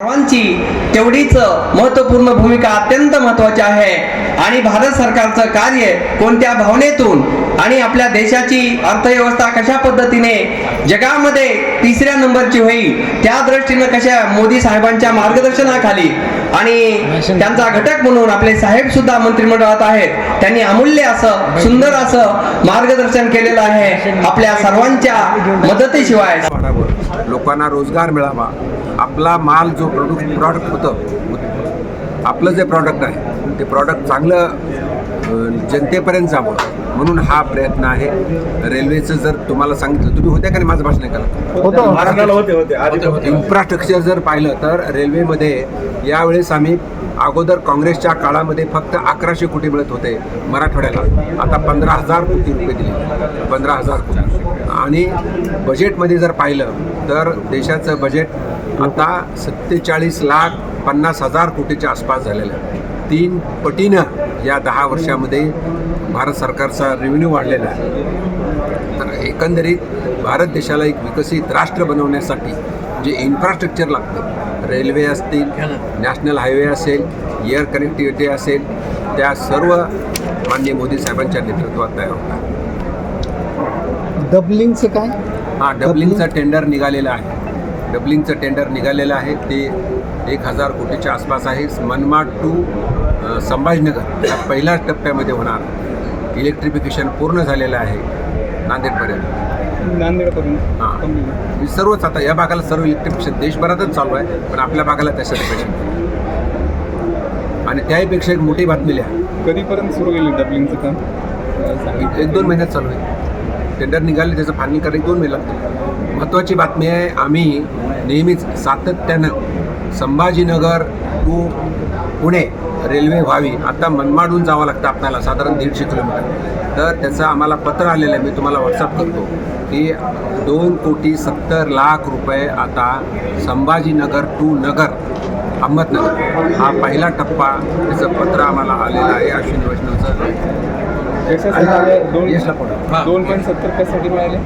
सर्वांची तेवढीच महत्त्वपूर्ण भूमिका अत्यंत महत्वाची आहे. आणि भारत सरकारचं कार्य कोणत्या भावनेतून आणि आपल्या देशाची अर्थव्यवस्था कशा पद्धतीने जगामध्ये तिसऱ्या नंबरची होईल त्या दृष्टीनं कशा मोदी साहेबांच्या मार्गदर्शनाखाली आणि त्यांचा घटक म्हणून आपले साहेब सुद्धा मंत्रिमंडळात आहेत त्यांनी अमूल्य असं सुंदर असं मार्गदर्शन केलेलं आहे आपल्या सर्वांच्या मदतीशिवाय. लोकांना रोजगार मिळावा. आपला माल जो प्रोडक्ट प्रॉडक्ट होतं आपलं जे प्रॉडक्ट आहे ते प्रॉडक्ट चांगलं जनतेपर्यंत जावं. म्हणून हा प्रयत्न आहे. रेल्वेचं जर तुम्हाला सांगितलं तुम्ही होत्या का नाही? माझं भाषण ऐकायला? इन्फ्रास्ट्रक्चर जर पाहिलं तर रेल्वेमध्ये यावेळेस आम्ही अगोदर काँग्रेसच्या काळामध्ये फक्त अकराशे कोटी मिळत होते मराठवाड्याला. आता पंधरा हजार कोटी रुपये दिले. पंधरा हजार कोटी. आणि बजेटमध्ये जर पाहिलं तर देशाचं बजेट आता सत्तेचाळीस लाख पन्नास हजार कोटीच्या आसपास झालेलं आहे. तीन पटीनं या दहा वर्षामध्ये भारत सरकारचा रेव्हेन्यू वाढलेला आहे. तर एकंदरीत भारत देशाला एक विकसित राष्ट्र बनवण्यासाठी जे इन्फ्रास्ट्रक्चर लागतं रेल्वे असतील नॅशनल हायवे असेल एअर कनेक्टिव्हिटी असेल त्या सर्व माननीय मोदी साहेबांच्या नेतृत्वात तयार होतात. डबलिंगचं काय? हां डबलिंगचं टेंडर निघालेलं आहे. डबलिंगचं टेंडर निघालेलं आहे. ते एक हजार कोटीच्या आसपास आहे. मनमाड टू संभाजीनगर या पहिल्याच टप्प्यामध्ये होणार. इलेक्ट्रिफिकेशन पूर्ण झालेलं आहे नांदेडपर्यंत. नांदेडपर्यंत. हां. सर्वच आता या भागाला सर्व इलेक्ट्रिफिकेशन देशभरातच चालू आहे पण आपल्या भागाला त्याच्यापेक्षा आणि त्याहीपेक्षा एक मोठी बातमी लिहा. कधीपर्यंत सुरू केली डबलिंगचं काम? एक दोन महिन्यात चालू आहे टेंडर निघाले त्याचं फाळणी करायला दोन महिने महत्त्वाची बातमी आहे आम्ही नेहमीच सातत्यानं संभाजीनगर टू पुणे रेल्वे व्हावी. आता मनमाडून जावं लागतं आपल्याला साधारण दीडशे किलोमीटर. तर त्याचं आम्हाला पत्र आलेलं आहे मी तुम्हाला व्हॉट्सअप करतो की दोन कोटी सत्तर लाख रुपये आता संभाजीनगर टू नगर अहमदनगर हा पहिला टप्पा त्याचं पत्र आम्हाला आलेलं आहे अश्विन वैष्णवचं. आले? दोन पॉईंट सत्तर कशासाठी मिळाले